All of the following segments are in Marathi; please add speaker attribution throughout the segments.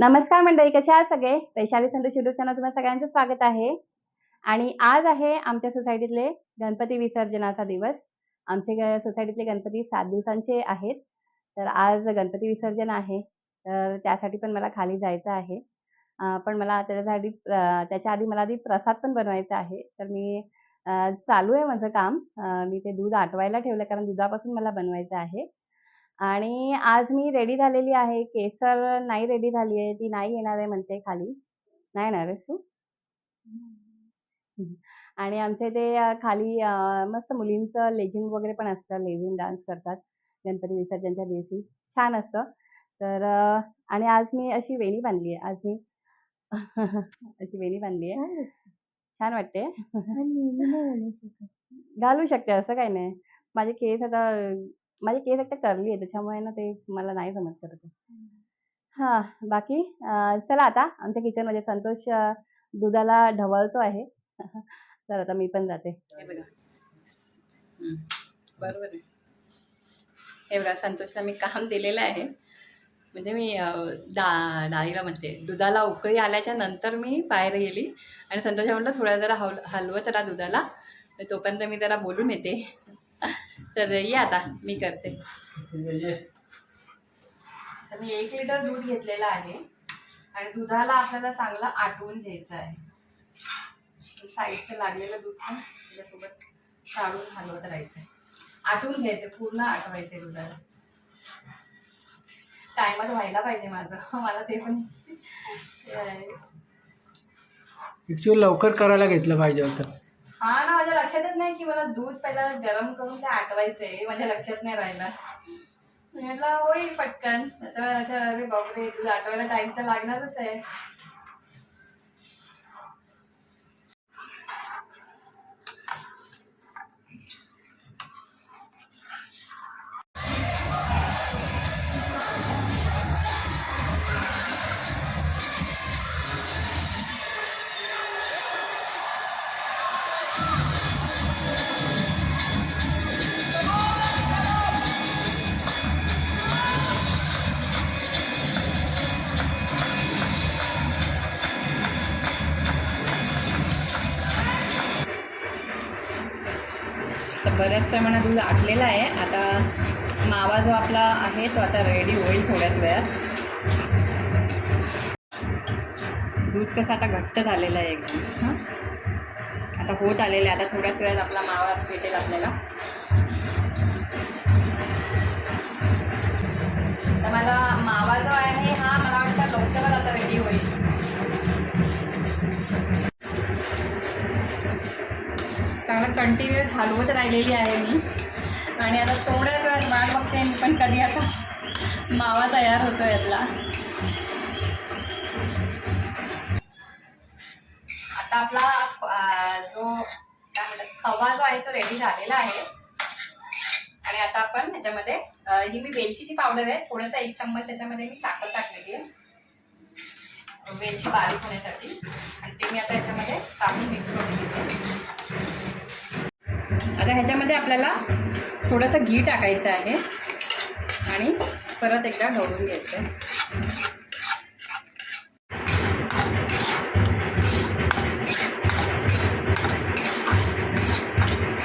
Speaker 1: नमस्कार मंडळी कशा आहात सगळे? वैशाली संत युट्यूब चॅनल तुम्हाला सगळ्यांचं स्वागत आहे. आणि आज आहे आमच्या सोसायटीतले गणपती विसर्जनाचा दिवस. आमचे ग- सोसायटीतले गणपती सात दिवसांचे आहेत. तर आज गणपती विसर्जन आहे. तर त्यासाठी पण मला खाली जायचं आहे. पण मला त्याच्यासाठी त्याच्या आधी मला आधी प्रसाद पण बनवायचा आहे. तर मी चालू आहे माझं काम. मी ते दूध आटवायला ठेवलं कारण दुधापासून मला बनवायचं आहे. आणि आज मी रेडी झालेली आहे. केसर नाही रेडी झाली आहे. ती नाही येणार आहे म्हणते खाली. नाही येणार आहेस तू. आणि आमच्या इथे खाली मस्त मुलींचं लेझिम वगैरे पण असतं. लेझिम डान्स करतात गणपती विसर्जनच्या दिवशी. छान असतं. तर आणि आज मी अशी वेणी बांधली आहे. आज मी अशी वेणी बांधली आहे. छान वाटते. घालू शकते असं काही नाही. माझे केस आता माझे केस एकदा करली आहे त्याच्यामुळे ना ते मला नाही जमत करत हा बाकी अं, चला आता आमच्या किचनमध्ये संतोष अं, दुधाला ढवळतो आहे. तर आता मी पण जाते. हे बघा. हम्म, बरोबर आहे. हे बघा संतोषला मी काम दिलेलं आहे. म्हणजे मी अं, डा डाळीला म्हणते दुधाला उकळी आल्याच्यानंतर मी बाहेर गेली आणि संतोषला म्हटलं थोडा जरा हल हलवत राहा दुधाला. तर तोपर्यंत मी जरा बोलून येते. तर ये आता मी करते. तर मी एक लिटर दूध घेतलेलं आहे. आणि दुधाला आपल्याला चांगलं आटवून घ्यायचं आहे. साईडचं लागलेलं दूध पण त्याच्यासोबत काढून हलवत राहायचं आहे आटवून घ्यायचं पूर्ण आटवायचं दुधाला. टायमात व्हायला पाहिजे माझं. मला ते पण.
Speaker 2: ॲक्च्युअली लवकर करायला घेतलं पाहिजे होतं.
Speaker 1: हा ना माझ्या लक्षातच नाही की मला दूध पहिला गरम करून ते आटवायचंय माझ्या लक्षात नाही राहिलं. म्हटलं होईल पटकन. आता अरे बापरे दूध आटवायला टाइम तर लागणारच आहे. बऱ्याच प्रमाणात दूध आटलेलं आहे. आता मावा जो आपला आहे तो आता रेडी होईल थोड्याच वेळात. दूध कसं आता घट्ट झालेलं आहे एकदम. हां? आता होत आलेलं आहे. आता थोड्याच वेळात आपला मावा भेटेल आपल्याला. तर माझा मावा जो आहे हा मला वाटतं लवकरच आता रेडी होईल. चांगलं कंटिन्युअस हलवत राहिलेली आहे मी. आणि आता थोडं वेळात वाट बघते मी पण कधी आता मावा तयार होतो यातला. आता आपला जो काय म्हणतात खवा जो आहे तो रेडी झालेला आहे. आणि आता आपण ह्याच्यामध्ये ही मी वेलचीची पावडर आहे. थोडंसं एक चम्मच याच्यामध्ये मी साखर टाकलेली आहे. वेलची बारीक होण्यासाठी. आणि ते मी आता याच्यामध्ये टाकून मिक्स करून घेते. आता ह्याच्यामध्ये आपल्याला थोडंसं घी टाकायचं आहे. आणि परत एकदा ढवळून घ्यायचं आहे.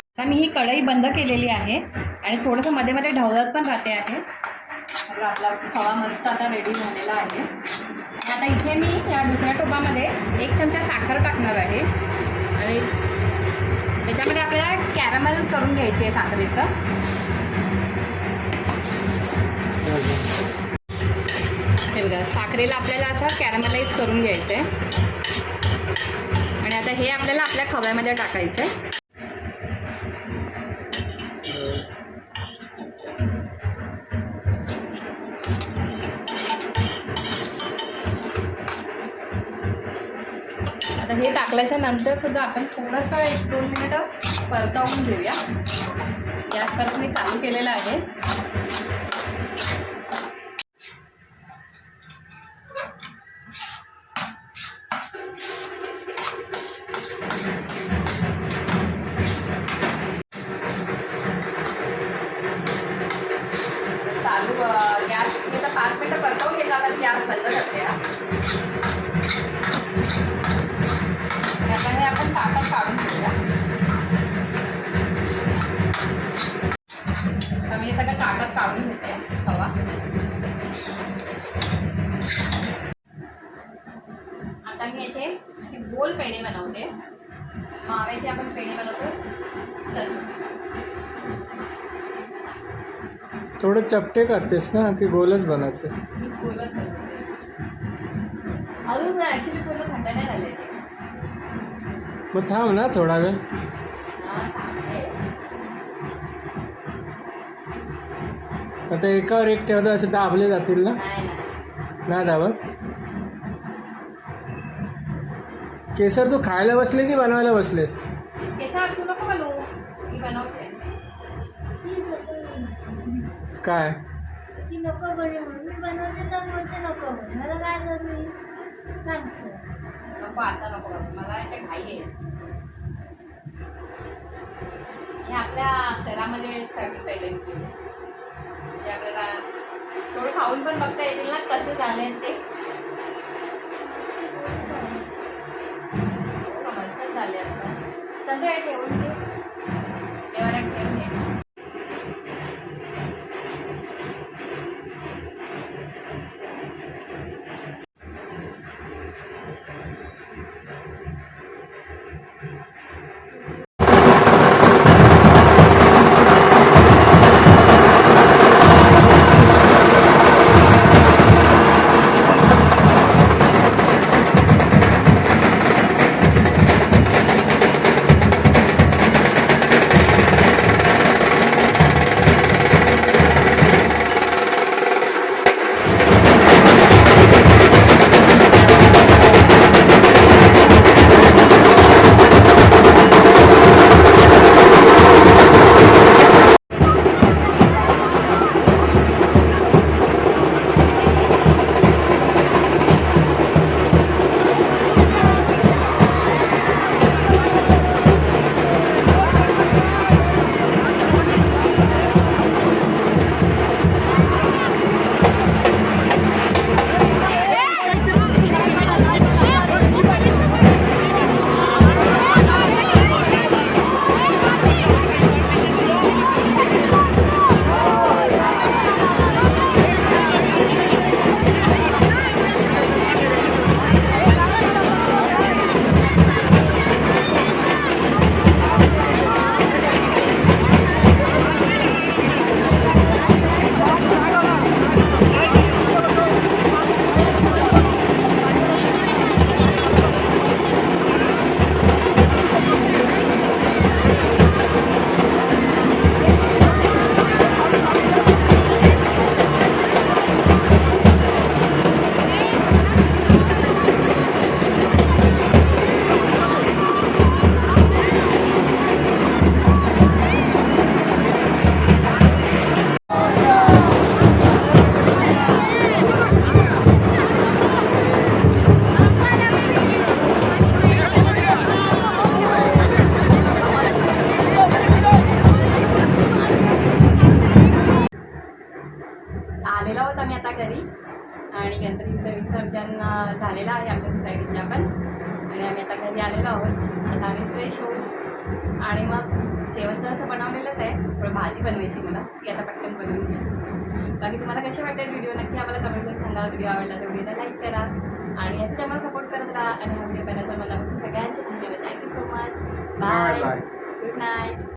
Speaker 1: आता मी ही कढई बंद केलेली आहे आणि थोडंसं मध्ये मध्ये ढवळत पण राहते आहे. आपला आपला खवा मस्त आता रेडी झालेला आहे. आता इथे मी या दुसऱ्या टोपामध्ये एक चमचा साखर टाकणार आहे. आणि त्याच्यामध्ये आपल्याला कॅरमल करून घ्यायची आहे साखरेचं. हे बघा साखरेला आपल्याला असं कॅरमलाइज करून घ्यायचं आहे आणि आता हे आपल्याला आपल्या खव्यामध्ये टाकायचं आहे टाकल्याच्या नंतर सुद्धा आपण थोडंसं एक दोन मिनिटं परतावून घेऊया. गॅस परत मी चालू केलेला आहे. मी हे सगळं ताटात काढून घेते. हवा. आता मी याचे असे गोल पेढे बनवते. माव्याचे आपण पेढे बनवतो. तसं
Speaker 2: थोडं चपटे करतेस ना की गोलच बनवतेस?
Speaker 1: मी गोलच बनवते. अजून ॲक्च्युली पूर्ण थंड नाही झाले ते.
Speaker 2: मग थांब ना थोडा वेळ. आता एकावर एक ठेवता असे दाबले जातील ना? ना दाबत? केसर तू खायला बसले की बनवायला बसलेस?
Speaker 1: केसा तू नको बनवू. मी बनवते.
Speaker 2: काय?
Speaker 3: की नको बरे म्हणून मी बनवते तर बोलते नको बरे मला काय करू मी सांगतो.
Speaker 1: नको आता नको बनवू. मला ते घाई आहे. हे आपल्या घरामध्ये साठी पहिले मी केले म्हणजे आपल्याला खाऊन पण बघता येतील ना कसं झालंय ते. हो, झाले असतात सध्या ठेवून. आणि मग जेवण तर असं बनवलेलंच आहे थोडं भाजी बनवायची मला. ती आता पटकन बनवून घ्या बाकी तुम्हाला कसे वाटते व्हिडिओ नक्की आम्हाला कमेंट करून सांगा. व्हिडिओ आवडला तर व्हिडिओला लाईक करा आणि याच्या आम्हाला सपोर्ट करत राहा. आणि हा व्हिडिओ बनायचा मनापासून सगळ्यांचे धन्यवाद. Thank you so much bye. Good night